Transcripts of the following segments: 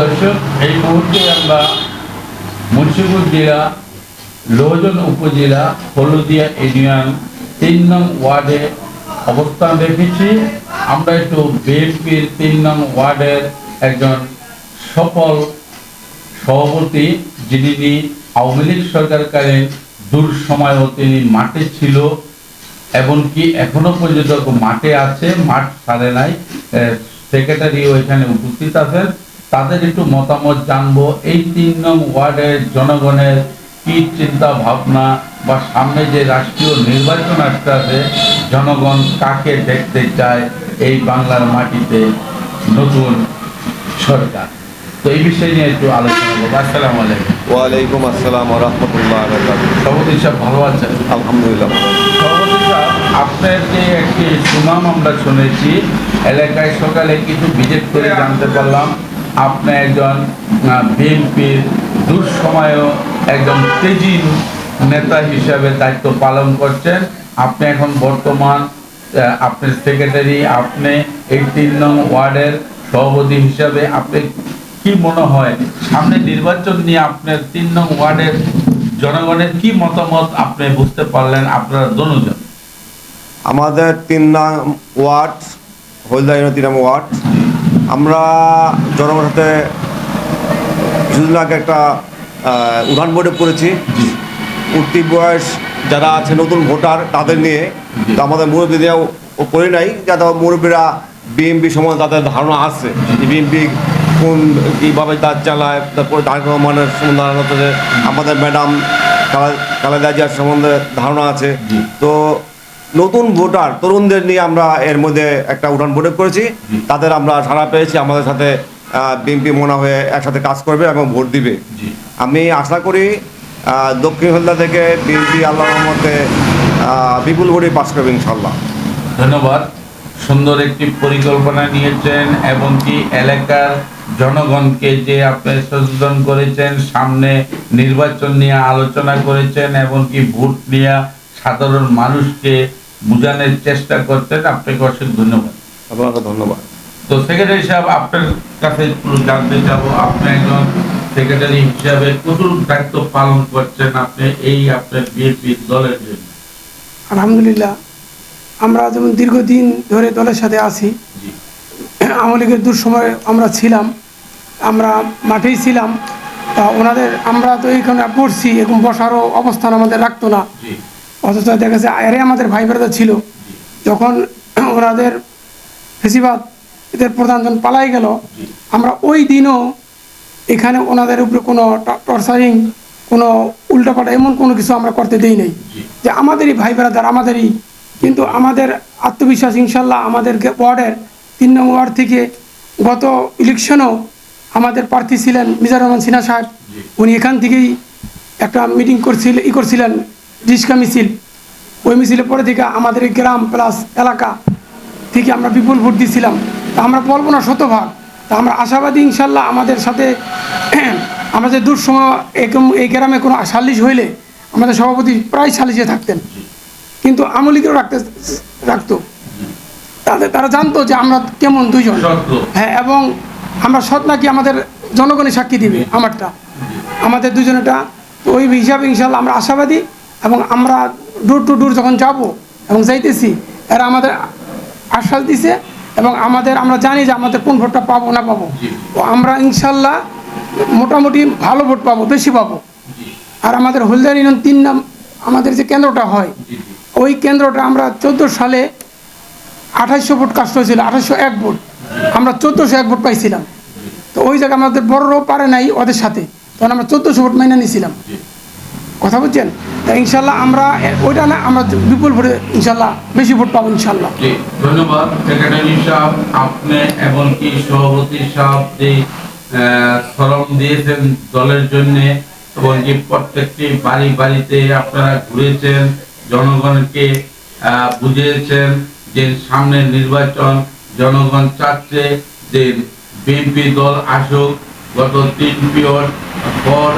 দর্শক, এই মুহূর্তে আমরা মুন্সিপুর জেলা লোহজন উপজেলা, হলদিয়া ইউনিয়ন তিন নং ওয়ার্ডে অবস্থান রেখেছি। আমরা একটু বিএনপির তিন নং ওয়ার্ডের একজন সফল সভাপতি, যিনি আওয়ামী লীগ সরকারকালীন দূর সময়ও তিনি মাঠে ছিল, এমনকি এখনও পর্যন্ত মাঠে আছে, মাঠ ছাড়ে নাই। সেক্রেটারিও এখানে উপস্থিত আছেন। তাদের একটু মতামত জানব। এই তিন নং ওয়ার্ডের জনগণের কি চিন্তা ভাবনা বা সামনে যে রাষ্ট্রীয় নির্বাচন আসতে জনগণ কাকে দেখতে চায় এই বাংলার মাটিতে নতুন সরকার? তো এই বিষয় নিয়ে একটু আলোচনা করব। আসসালামু আলাইকুম। ওয়ালাইকুম আসসালাম রহমতুল্লাহ সভাপতি সাহেব ভালো আছেন? আলহামদুলিল্লাহ সভাপতি সাহেব আপনার যে একটি সুনাম আমরা শুনেছি এলাকায় সকালে কিছু ভিজিট করে জানতে পারলাম আপনি একজন বিএনপির দুঃসময়েও একজন তেজি নেতা হিসাবে দায়িত্ব পালন করছেন। আপনি এখন বর্তমান আহ, আপনার সেক্রেটারি আপনি এই তিন নং ওয়ার্ডের সভাপতি হিসাবে আপনি কি মনে হয়? সামনে নির্বাচন নিয়ে আপনার তিন নং ওয়ার্ডের জনগণের কি মতামত আপনি বুঝতে পারলেন? আপনারা দনুজন আমাদের তিন নাম ওয়ার্ড হলদা ইউনিয়ন তিন নাম ওয়ার্ড। আমরা জনগণের সাথে কিছুদিন আগে একটা উড়ান বোর্ডে করেছি। উঠতি বয়স যারা আছে নতুন ভোটার তাদের নিয়ে তো আমাদের মুরব্বী দিয়েও করি নাই যাতে মুরব্বীরা বিএমপি সম্বন্ধে তাদের ধারণা আছে। যে বিএমপি কোন কীভাবে তার চালায় তারপরে তারেক রহমানের সম্বন্ধে ধারণা আমাদের ম্যাডাম জিয়ার সম্বন্ধে ধারণা আছে। তো নতুন ভোটার তরুণদের নিয়ে আমরা এর মধ্যে একটা উঠান বৈঠক করেছি। তাদের আমরা সাড়া পেয়েছি আমাদের সাথে বিএনপি মনে হয়ে একসাথে কাজ করবে এবং ভোট দিবে। আমি আশা করি দক্ষিণ হলদা থেকে বিএনপি আল্লাহ রহমতে বিপুল ভোটে পাস করবে ইনশাল্লাহ ধন্যবাদ। সুন্দর একটি পরিকল্পনা নিয়েছেন এবং কি এলাকার জনগণকে যে আপনি সচেতন করেছেন সামনে নির্বাচন নিয়ে আলোচনা করেছেন এবং কি ভোট নিয়ে সাধারণ মানুষকে বোঝানোর চেষ্টা করছেন আপনাকে অশেষ ধন্যবাদ। আপনাকে ধন্যবাদ। তো সেক্রেটারি সাহেব আপনার কাছে একটু জানতে চাবো আপনি একজন সেক্রেটারি হিসাবে কতটুকু দায়িত্ব পালন করছেন আপনি এই আপনার বিএনপি দলের জন্য? আলহামদুলিল্লাহ আমরা যেমন দীর্ঘদিন ধরে দলের সাথে আছি জি। আওয়ামী লীগের দুঃসময় আমরা ছিলাম আমরা মাঠেই ছিলাম তা ওনাদের আমরা তো এইখানে পড়ছি এরকম বসারও অবস্থান আমাদের রাখতো না। জি। অথচ দেখা গেছে এরে আমাদের ভাই ছিল। যখন ওনাদের ফেসিবাদ এদের প্রধানজন পালাই গেল আমরা ওই দিনও এখানে ওনাদের উপরে কোনো টর্চারিং কোনো উল্টাপাল্টা এমন কোনো কিছু আমরা করতে দিই নাই। যে আমাদেরই ভাই ব্রাদার আমাদেরই। কিন্তু আমাদের আত্মবিশ্বাস ইনশাল্লাহ আমাদের ওয়ার্ডের তিন নম্বর ওয়ার্ড থেকে গত ইলেকশনও আমাদের প্রার্থী ছিলেন মিজার রহমান সিনহা সাহেব। উনি এখান থেকেই একটা মিটিং করছিল ই করছিলেন রিস্কা মিছিল। ওই মিছিলের পরে থেকে আমাদের গ্রাম প্লাস এলাকা থেকে আমরা বিপুল ভোট দিয়েছিলাম। তা আমরা বলব না শতভাগ। তা আমরা আশাবাদী ইনশাল্লাহ আমাদের সাথে আমরা যে দূর সময় এই গ্রামে কোনো সালিশ হইলে আমাদের সভাপতি প্রায় সালিশে থাকতেন। কিন্তু আমলিকেও রাখতে রাখতো। তাদের তারা জানতো যে আমরা কেমন দুইজন। হ্যাঁ এবং আমরা সৎ নাকি আমাদের জনগণই সাক্ষী দিবে আমারটা। আমাদের দুজনেটা তো ওই হিসাবে ইনশাল্লাহ আমরা আশাবাদী এবং আমরা ডোর টু ডোর যখন যাব এবং যাইতেছি এরা আমাদের আশ্বাস দিছে এবং আমাদের আমরা জানি যে আমাদের কোন ভোটটা পাবো না পাবো। আমরা ইনশাল্লাহ মোটামুটি ভালো ভোট পাবো বেশি পাবো। আর আমাদের হলদিয়া ইউনিয়ন তিন নাম আমাদের যে কেন্দ্রটা হয় ওই কেন্দ্রটা আমরা চোদ্দ সালে আঠাশশো ভোট কাস্ট হয়েছিল আঠাশশো এক ভোট। আমরা চোদ্দোশো এক ভোট পাইছিলাম। তো ওই জায়গায় আমাদের বড়রাও পারে নাই ওদের সাথে। তখন আমরা চোদ্দোশো ভোট মাইনে নিয়েছিলাম কথা বুঝছেন? তা ইনশাল্লাহ আমরা ওইটা না আমরা বিপুল ভোটে ইনশাল্লাহ বেশি ভোট পাবো ইনশাল্লাহ। ধন্যবাদ। সেক্রেটারি সাহেব আপনি এবং কি সভাপতি সাহেব যে আহ, দিয়েছেন দলের জন্য এবং কি প্রত্যেকটি বাড়ি বাড়িতে আপনারা ঘুরেছেন জনগণকে বুঝিয়েছেন যে সামনে নির্বাচন জনগণ চাচ্ছে যে বিএনপি দল আসুক গত তিন পর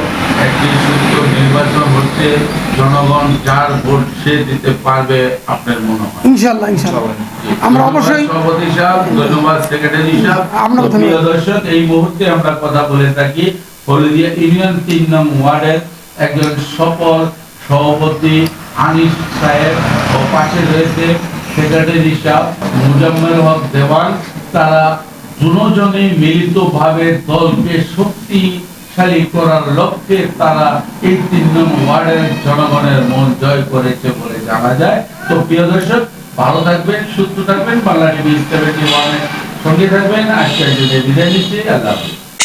একটি সুস্থ নির্বাচন হচ্ছে জনগণ যার ভোট সে দিতে পারবে আপনার মনে হয়। ইনশাল্লাহ ইনশাল্লাহ আমরা অবশ্যই সভাপতি সাহেব ধন্যবাদ সেক্রেটারি সাহেব। তো প্রিয় দর্শক এই মুহূর্তে আমরা কথা বলে থাকি হলদিয়া ইউনিয়ন তিন নং ওয়ার্ডের একজন সফল সভাপতি আনিস সাহেব ও পাশে রয়েছে সেক্রেটারি সাহেব মুজাম্মেল হক দেওয়ান। তারা দুজনে মিলিতভাবে দলকে শক্তিশালী করার লক্ষ্যে তারা এই তিন নম্বর ওয়ার্ডের জনগণের মন জয় করেছে বলে জানা যায়। তো প্রিয় দর্শক, ভালো থাকবেন, সুস্থ থাকবেন। বাংলা টিভি সেভেন্টি ওয়ানের সঙ্গে থাকবেন। আজকে জন্য বিদায় নিচ্ছি। আল্লাহ।